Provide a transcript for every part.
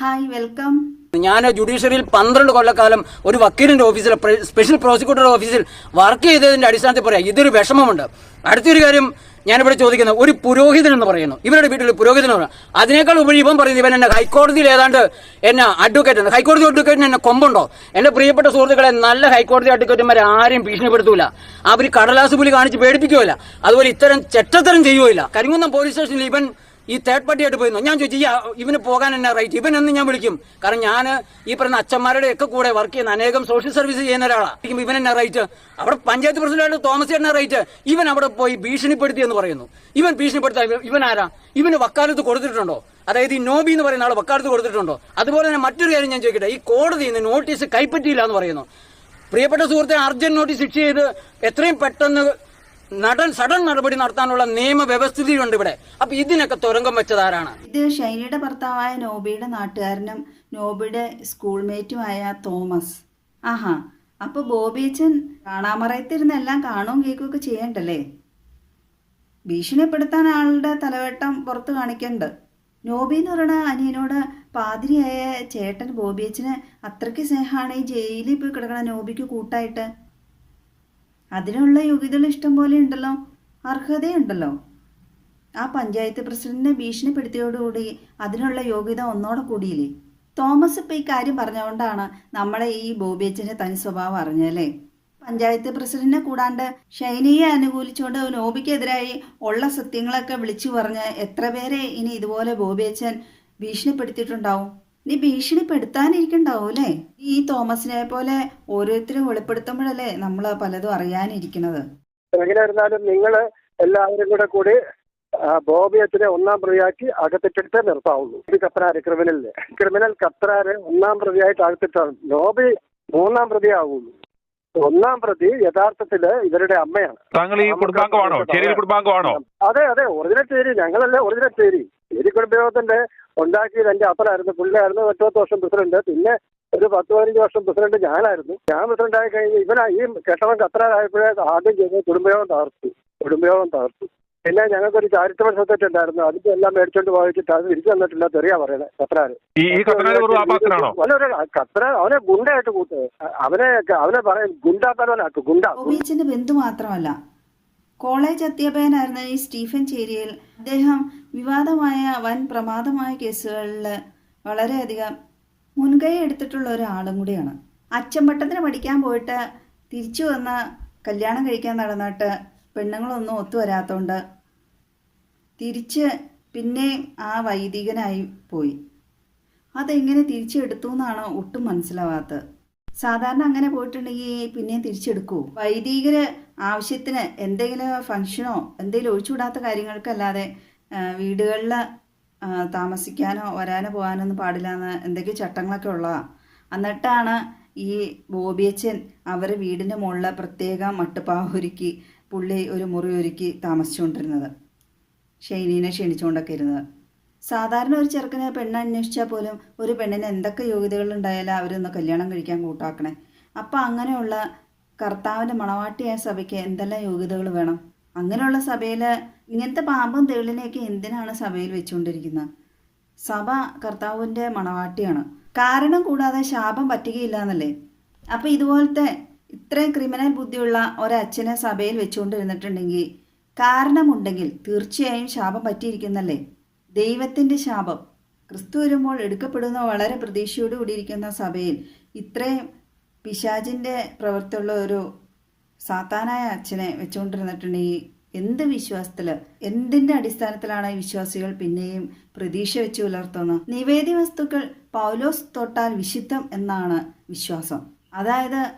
Hi welcome ഞാൻ ജുഡീഷ്യറിയിൽ പന്ത്രണ്ട് കൊല്ലക്കാലം ഒരു വക്കീലിന്റെ ഓഫീസിൽ സ്പെഷ്യൽ പ്രോസിക്യൂട്ടർ ഓഫീസിൽ വർക്ക് ചെയ്തതിന്റെ അടിസ്ഥാനത്തിൽ പറയാം ഇതൊരു വിഷമമുണ്ട്. അടുത്തൊരു കാര്യം ഞാനിവിടെ ചോദിക്കുന്നത് ഒരു പുരോഹിതൻ എന്ന് പറയുന്നു. ഇവരുടെ വീട്ടിൽ പുരോഹിതൻ എന്ന് അതിനേക്കാൾ ഉപരി ഇവൻ പറയുന്നത് ഇവൻ എന്നെ ഹൈക്കോടതിയിൽ ഏതാണ്ട് എന്നെ അഡ്വക്കേറ്റ് ഉണ്ട് ഹൈക്കോടതി അഡ്വക്കേറ്റിന് എന്നെ കൊമ്പുണ്ടോ? എന്റെ പ്രിയപ്പെട്ട സുഹൃത്തുക്കളെ നല്ല ഹൈക്കോടതി അഡ്വക്കേറ്റുമാരെ ആരെയും ഭീഷണിപ്പെടുത്തൂല. അവർ കടലാസ് പുലി കാണിച്ച് പേടിപ്പിക്കുകയില്ല. അതുപോലെ ഇത്തരം ചെറ്റത്തരം ചെയ്യുകയില്ല. കരിങ്കുന്നം പോലീസ് സ്റ്റേഷനിൽ ഇവൻ ഈ തേർഡ് പാർട്ടി ആയിട്ട് പോയിരുന്നു ഞാൻ ചോദിച്ചു ഈ ഇവന് പോകാൻ എന്നാ റൈറ്റ് ഇവൻ എന്ന് ഞാൻ വിളിക്കും. കാരണം ഞാൻ ഈ പറഞ്ഞ അച്ഛന്മാരുടെ ഒക്കെ കൂടെ വർക്ക് ചെയ്യുന്ന അനേകം സോഷ്യൽ സർവീസ് ചെയ്യുന്ന ഒരാളാണ് ഇവൻ എന്നാ റൈറ്റ് അവിടെ പഞ്ചായത്ത് പ്രസിഡന്റ് തോമസ് എന്നാ റൈറ്റ് ഇവൻ അവിടെ പോയി ഭീഷണിപ്പെടുത്തി എന്ന് പറയുന്നു. ഇവൻ ഭീഷണിപ്പെടുത്താൻ ഇവൻ ആരാ? ഇവന് വക്കാലത്ത് കൊടുത്തിട്ടുണ്ടോ? അതായത് ഈ നോബി എന്ന് പറയുന്ന ആൾ വക്കാലത്ത് കൊടുത്തിട്ടുണ്ടോ? അതുപോലെ തന്നെ മറ്റൊരു കാര്യം ഞാൻ ചോദിക്കട്ടെ ഈ കോടതി ഇന്ന് നോട്ടീസ് കൈപ്പറ്റിയില്ല എന്ന് പറയുന്നു. പ്രിയപ്പെട്ട സുഹൃത്തെ അർജന്റ് നോട്ടീസ് ഇഷ്യൂ ചെയ്ത് എത്രയും പെട്ടെന്ന് നടൻ സഡൻ നടപടി നടത്താനുള്ള നിയമ നിയമവ്യവസ്ഥിതിയുണ്ട് ഇവിടെ. അപ്പൊ ഇതിനൊക്കെ തുരങ്കം വെച്ചതാരാണ് ഇത് ഷൈനിയുടെ ഭർത്താവായ നോബിയുടെ നാട്ടുകാരനും നോബിയുടെ സ്കൂൾമേറ്റുമായ തോമസ്. ആഹാ. അപ്പൊ ബോബിയച്ചൻ കാണാമറയത്തിരുന്ന് എല്ലാം കാണുകയും കേൾക്കുകയൊക്കെ ചെയ്യണ്ടല്ലേ? ഭീഷണിപ്പെടുത്താൻ ആളുടെ തലവട്ടം പുറത്ത് കാണിക്കണ്ട്. നോബി എന്ന് പറയുന്ന അനിയനോട് പാതിരിയായ ചേട്ടൻ ബോബിയച്ചന് അത്രയ്ക്ക് സ്നേഹമാണ് ഈ ജയിലിൽ പോയി കിടക്കണ നോബിക്ക് കൂട്ടായിട്ട്. അതിനുള്ള യോഗ്യതകൾ ഇഷ്ടം പോലെ ഉണ്ടല്ലോ. അർഹതയുണ്ടല്ലോ. ആ പഞ്ചായത്ത് പ്രസിഡന്റിനെ ഭീഷണിപ്പെടുത്തിയോടുകൂടി അതിനുള്ള യോഗ്യത ഒന്നോടെ കൂടിയില്ലേ? തോമസ് ഇപ്പം ഈ കാര്യം പറഞ്ഞുകൊണ്ടാണ് നമ്മളെ ഈ ബോബിയച്ചന്റെ തനി സ്വഭാവം അറിഞ്ഞല്ലേ പഞ്ചായത്ത് പ്രസിഡന്റിനെ കൂടാണ്ട് ഷൈനിയെ അനുകൂലിച്ചുകൊണ്ട് നോബിക്കെതിരായി ഉള്ള സത്യങ്ങളൊക്കെ വിളിച്ചു പറഞ്ഞ് എത്ര പേരെ ഇനി ഇതുപോലെ ബോബിയച്ചൻ ഭീഷണിപ്പെടുത്തിയിട്ടുണ്ടാവും? നീ ഭീഷണിപ്പെടുത്താനിരിക്കണ്ടാവൂലേ ഈ തോമസിനെ പോലെ ഓരോരുത്തരും വെളിപ്പെടുത്തുമ്പോഴല്ലേ നമ്മൾ പലതും അറിയാനിരിക്കുന്നത്. എങ്ങനെയായിരുന്നാലും നിങ്ങൾ എല്ലാവരും കൂടെ കൂടി ബോബിയത്തിനെ ബോബി അച്ഛനെ ഒന്നാം പ്രതിയാക്കി അകത്തിട്ടിട്ട് നിർത്താവുള്ളൂ ഇത് കത്രാര് ക്രിമിനലിൽ ക്രിമിനൽ കത്രാര് ഒന്നാം പ്രതിയായിട്ട് അകത്തിട്ടാണ്. ബോബി മൂന്നാം പ്രതിയാവുള്ളൂ ഒന്നാം പ്രതി യഥാർത്ഥത്തിൽ ഇവരുടെ അമ്മയാണ്. താങ്കൾ ഈ കുടുംബാംഗമാണോ? അതെ അതെ ഒറിജിനൽ ചേരി. ഞങ്ങളല്ലേ ഒറിജിനൽ ചേരി. ചേരി കുടുംബയോഗത്തിന്റെ ഉണ്ടാക്കിയത് എന്റെ അപ്പനായിരുന്നു. പുള്ളിയായിരുന്നു എട്ടൊത്ത് വർഷം പ്രസിഡന്റ്. പിന്നെ ഒരു പത്ത് പതിനഞ്ച് വർഷം പ്രസിഡന്റ് ഞാനായിരുന്നു. ഞാൻ പ്രസിഡന്റ് ആയി കഴിഞ്ഞ് ഇവനാ ഈ കെട്ടവൻ കത്തനാരായപ്പോഴേ ആദ്യം ചെയ്തത് കുടുംബയോഗം തകർത്തു. കുടുംബയോഗം തകർത്തു. പിന്നെ ഞങ്ങൾക്കൊരു ചാരിറ്റബിൾ സൊസൈറ്റി ഉണ്ടായിരുന്നു. അതിന്റെ എല്ലാം മേടിച്ചോണ്ട് പോയിട്ട് അത് തിരിച്ചു തന്നിട്ടില്ല. തെറിയാ പറയണേ കത്രാര് കത്തന അവനെ ഗുണ്ടയായിട്ട് കൂട്ട്. അവനെ അവനെ പറയാൻ ഗുണ്ടാത്തലവനാക്കും ഗുണ്ട. ബന്ധു മാത്രമല്ല. കോളേജ് അധ്യാപകനായിരുന്ന ഈ സ്റ്റീഫൻ ചേരിയിൽ അദ്ദേഹം വിവാദമായ വൻ പ്രമാദമായ കേസുകളിൽ വളരെയധികം മുൻകൈ എടുത്തിട്ടുള്ള ഒരാളും കൂടിയാണ്. അച്ചമ്പട്ടത്തിന് പഠിക്കാൻ പോയിട്ട് തിരിച്ചു വന്ന കല്യാണം കഴിക്കാൻ നടന്നിട്ട് പെണ്ണുങ്ങളൊന്നും ഒത്തുവരാത്തോണ്ട് തിരിച്ച് പിന്നെ ആ വൈദികനായി പോയി. അതെങ്ങനെ തിരിച്ചെടുത്തു എന്നാണ് ഒട്ടും മനസ്സിലാവാത്തത്. സാധാരണ അങ്ങനെ പോയിട്ടുണ്ടെങ്കിൽ പിന്നെയും തിരിച്ചെടുക്കൂ. വൈദികര് ആവശ്യത്തിന് എന്തെങ്കിലും ഫംഗ്ഷനോ എന്തെങ്കിലും ഒഴിച്ചുവിടാത്ത കാര്യങ്ങൾക്കല്ലാതെ വീടുകളിൽ താമസിക്കാനോ വരാനോ പോകാനോ ഒന്നും പാടില്ല എന്ന് എന്തൊക്കെയോ ചട്ടങ്ങളൊക്കെ ഉള്ളതാണ് എന്നിട്ടാണ് ഈ ബോബിയച്ചൻ അവർ വീടിന്റെ മുകളിൽ പ്രത്യേകം മട്ടുപ്പാവ് ഒരുക്കി പുള്ളി ഒരു മുറി ഒരുക്കി താമസിച്ചുകൊണ്ടിരുന്നത്. ഷൈനീനെ ക്ഷണിച്ചുകൊണ്ടൊക്കെ ഇരുന്നത്. സാധാരണ ഒരു ചെറുക്കനെ പെണ്ണ് അന്വേഷിച്ചാൽ പോലും ഒരു പെണ്ണിന് എന്തൊക്കെ യോഗ്യതകൾ ഉണ്ടായാലും അവരൊന്ന് കല്യാണം കഴിക്കാൻ കൂട്ടാക്കണേ. അപ്പം അങ്ങനെയുള്ള കർത്താവിന്റെ മണവാട്ടിയായ സഭയ്ക്ക് എന്തെല്ലാം യോഗ്യതകൾ വേണം? അങ്ങനെയുള്ള സഭയിൽ ഇങ്ങനത്തെ പാമ്പും തേളിനെയൊക്കെ എന്തിനാണ് സഭയിൽ വെച്ചുകൊണ്ടിരിക്കുന്നത്? സഭ കർത്താവിന്റെ മണവാട്ടിയാണ്. കാരണം കൂടാതെ ശാപം പറ്റുകയില്ല എന്നല്ലേ അപ്പോൾ ഇതുപോലത്തെ ഇത്രയും ക്രിമിനൽ ബുദ്ധിയുള്ള ഒരച്ഛനെ സഭയിൽ വെച്ചുകൊണ്ടിരുന്നിട്ടുണ്ടെങ്കിൽ കാരണമുണ്ടെങ്കിൽ തീർച്ചയായും ശാപം പറ്റിയിരിക്കുന്നല്ലേ? ദൈവത്തിന്റെ ശാപം. ക്രിസ്തു വരുമ്പോൾ എടുക്കപ്പെടുന്ന വളരെ പ്രതീക്ഷയോട് കൂടിയിരിക്കുന്ന സഭയിൽ ഇത്രയും പിശാചിന്റെ പ്രവൃത്തിയുള്ള ഒരു സാത്താനായ അച്ഛനെ വെച്ചുകൊണ്ടിരുന്നിട്ടുണ്ടെങ്കിൽ എന്ത് വിശ്വാസത്തിൽ എന്തിന്റെ അടിസ്ഥാനത്തിലാണ് ഈ വിശ്വാസികൾ പിന്നെയും പ്രതീക്ഷ വെച്ച് പുലർത്തുന്നത്? നിവേദ്യ വസ്തുക്കൾ പൗലോസ് തൊട്ടാൽ വിശുദ്ധം എന്നാണ് വിശ്വാസം. അതായത്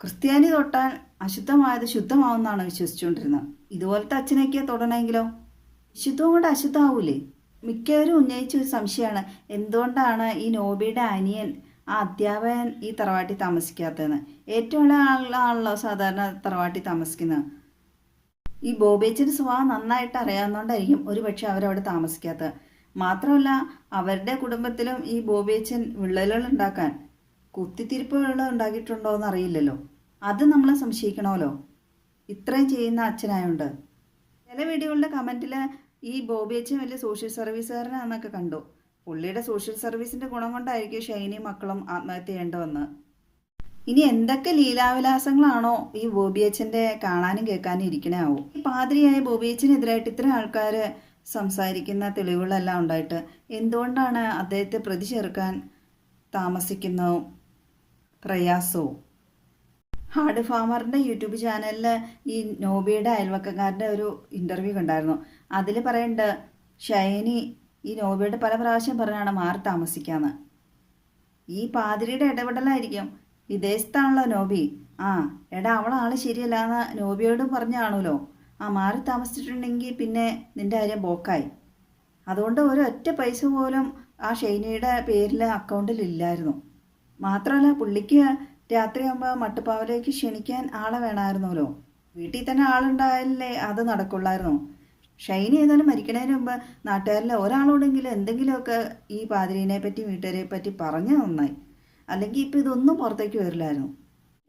ക്രിസ്ത്യാനി തൊട്ടാൽ അശുദ്ധമായത് ശുദ്ധമാവുമെന്നാണ് വിശ്വസിച്ചുകൊണ്ടിരുന്നത്. ഇതുപോലത്തെ അച്ഛനൊക്കെ തൊടണമെങ്കിലോ? വിശുദ്ധവും കൊണ്ട് അശുദ്ധമാവൂലേ? മിക്കവരും ഉന്നയിച്ച ഒരു സംശയമാണ്. എന്തുകൊണ്ടാണ് ഈ നോബിയുടെ അനിയൻ ആ അധ്യാപകൻ ഈ തറവാട്ടിൽ താമസിക്കാത്തതെന്ന്? ഏറ്റവും ആളാണല്ലോ സാധാരണ തറവാട്ടിൽ താമസിക്കുന്നത്. ഈ ബോബേച്ചിന്റെ സ്വഭാവം നന്നായിട്ട് അറിയാവുന്നതുകൊണ്ടായിരിക്കും ഒരുപക്ഷെ അവരവിടെ താമസിക്കാത്തത്. മാത്രമല്ല അവരുടെ കുടുംബത്തിലും ഈ ബോബേച്ചൻ വിള്ളലുകൾ ഉണ്ടാക്കാൻ കുത്തിത്തിരിപ്പുകൾ ഉണ്ടാക്കിയിട്ടുണ്ടോ എന്നറിയില്ലല്ലോ അത് നമ്മൾ സംശയിക്കണമല്ലോ. ഇത്രയും ചെയ്യുന്ന അച്ഛനായോണ്ട്. ചില വീഡിയോകളുടെ കമന്റിൽ ഈ ബോബി അച്ഛൻ വലിയ സോഷ്യൽ സർവീസുകാരനാണെന്നൊക്കെ കണ്ടു. പുള്ളിയുടെ സോഷ്യൽ സർവീസിന്റെ ഗുണം കൊണ്ടായിരിക്കും ഷൈനി മക്കളും ആത്മഹത്യ ചെയ്യേണ്ടി വന്നത് ഇനി എന്തൊക്കെ ലീലാവിലാസങ്ങളാണോ ഈ ബോബി അച്ഛന്റെ കാണാനും കേൾക്കാനും ഇരിക്കണാവോ ഈ പാതിരിയായ ബോബി അച്ഛനെതിരായിട്ട് ഇത്രയും ആൾക്കാർ സംസാരിക്കുന്ന തെളിവുകളെല്ലാം ഉണ്ടായിട്ട് എന്തുകൊണ്ടാണ് അദ്ദേഹത്തെ പ്രതി ചേർക്കാൻ താമസിക്കുന്നതും പ്രയാസവും? ഹാർഡ് ഫാമറിന്റെ യൂട്യൂബ് ചാനലിൽ ഈ നോബിയുടെ അയൽവക്കക്കാരുടെ ഒരു ഇന്റർവ്യൂ കണ്ടായിരുന്നു. അതിൽ പറയുന്നുണ്ട് ഷൈനി ഈ നോബിയുടെ പല പ്രാവശ്യം പറഞ്ഞാണ് മാറി താമസിക്കാന്ന്. ഈ പാതിരിയുടെ ഇടപെടലായിരിക്കും. വിദേശത്താണല്ലോ നോബി. ആ എടാ ആൾ ശരിയല്ല എന്ന് നോബിയോടും പറഞ്ഞാണല്ലോ. ആ മാറി താമസിച്ചിട്ടുണ്ടെങ്കിൽ പിന്നെ നിന്റെ കാര്യം ബോക്കായി. അതുകൊണ്ട് ഒരു ഒറ്റ പൈസ പോലും ആ ഷൈനിയുടെ പേരിൽ അക്കൗണ്ടിൽ ഇല്ലായിരുന്നു. മാത്രമല്ല പുള്ളിക്ക് രാത്രിയാകുമ്പോൾ മട്ടുപ്പാവിലേക്ക് ക്ഷണിക്കാൻ ആളെ വേണമായിരുന്നല്ലോ വീട്ടിൽ തന്നെ ആളുണ്ടായല്ലേ അത് നടക്കുള്ളായിരുന്നു. ഷൈനി ഏതായാലും മരിക്കണതിന് മുമ്പ് നാട്ടുകാരിലെ ഒരാളോടെങ്കിലും എന്തെങ്കിലുമൊക്കെ ഈ പാതിരീനെ പറ്റി വീട്ടുകാരെ പറ്റി പറഞ്ഞു നന്നായി. അല്ലെങ്കിൽ ഇപ്പം ഇതൊന്നും പുറത്തേക്ക് വരില്ലായിരുന്നു.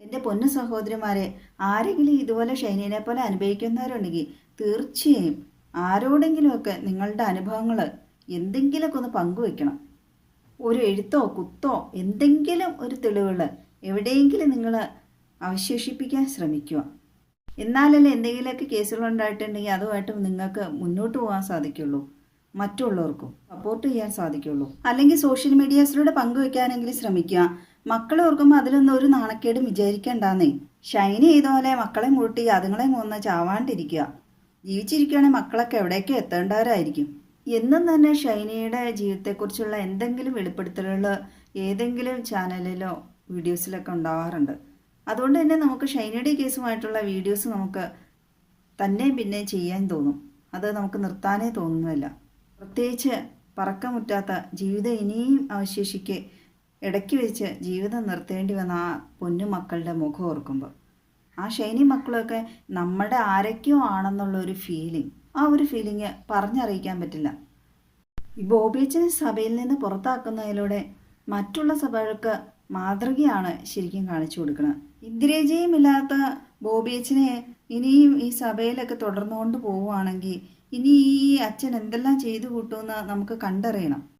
എന്റെ പൊന്നു സഹോദരിമാരെ ആരെങ്കിലും ഇതുപോലെ ഷൈനിനെ പോലെ അനുഭവിക്കുന്നവരുണ്ടെങ്കിൽ തീർച്ചയായും ആരോടെങ്കിലുമൊക്കെ നിങ്ങളുടെ അനുഭവങ്ങൾ എന്തെങ്കിലുമൊക്കെ ഒന്ന് പങ്കുവെക്കണം ഒരു എഴുത്തോ കുത്തോ എന്തെങ്കിലും ഒരു തെളിവുകൾ എവിടെയെങ്കിലും നിങ്ങൾ അവശേഷിപ്പിക്കാൻ ശ്രമിക്കുക. എന്നാലല്ലേ എന്തെങ്കിലുമൊക്കെ കേസുകൾ ഉണ്ടായിട്ടുണ്ടെങ്കിൽ അതുമായിട്ട് നിങ്ങൾക്ക് മുന്നോട്ട് പോകാൻ സാധിക്കുള്ളൂ. മറ്റുള്ളവർക്കും സപ്പോർട്ട് ചെയ്യാൻ സാധിക്കുള്ളൂ. അല്ലെങ്കിൽ സോഷ്യൽ മീഡിയാസിലൂടെ പങ്കുവെക്കാനെങ്കിലും ശ്രമിക്കുക. മക്കളെ ഓർക്കുമ്പോൾ അതിലൊന്നും ഒരു നാണക്കേടും വിചാരിക്കണ്ടെന്നേ. ഷൈനി ചെയ്ത പോലെ മക്കളെ മുട്ടി അതുങ്ങളെ കൊന്ന് ചാവാണ്ടിരിക്കുക. ജീവിച്ചിരിക്കുകയാണെങ്കിൽ മക്കളൊക്കെ എവിടേക്കോ എത്തേണ്ടവരായിരിക്കും. എന്നും തന്നെ ഷൈനിയുടെ ജീവിതത്തെക്കുറിച്ചുള്ള എന്തെങ്കിലും വെളിപ്പെടുത്തലുകൾ ഏതെങ്കിലും ചാനലിലോ വീഡിയോസിലൊക്കെ ഉണ്ടാവാറുണ്ട്. അതുകൊണ്ട് തന്നെ നമുക്ക് ഷൈനിയുടെ കേസുമായിട്ടുള്ള വീഡിയോസ് നമുക്ക് തന്നെ പിന്നെ ചെയ്യാൻ തോന്നും. അത് നമുക്ക് നിർത്താനേ തോന്നുന്നില്ല. പ്രത്യേകിച്ച് പറക്കമുറ്റാത്ത ജീവിതം ഇനിയും അവശേഷിക്കെ ഇടയ്ക്ക് വെച്ച് ജീവിതം നിർത്തേണ്ടി വന്ന ആ പൊന്നു മക്കളുടെ മുഖം ഓർക്കുമ്പോൾ ആ ഷൈനി മക്കളൊക്കെ നമ്മുടെ ആരൊക്കെയോ ആണെന്നുള്ള ഒരു ഫീലിംഗ് ആ ഒരു ഫീലിംഗ് പറഞ്ഞറിയിക്കാൻ പറ്റില്ല. ഈ ബോബിയച്ചനെ സഭയിൽ നിന്ന് പുറത്താക്കുന്നതിലൂടെ മറ്റുള്ള സഭകൾക്ക് മാതൃകയാണ് ശരിക്കും കാണിച്ചു കൊടുക്കുന്നത് ഇന്ദ്രിയജയമില്ലാത്ത ബോബിയച്ചനെ ഇനിയും ഈ സഭയിലൊക്കെ തുടർന്നുകൊണ്ട് പോവുകയാണെങ്കിൽ ഇനി ഈ അച്ഛൻ എന്തെല്ലാം ചെയ്തു കൂട്ടുമെന്ന് നമുക്ക് കണ്ടറിയണം.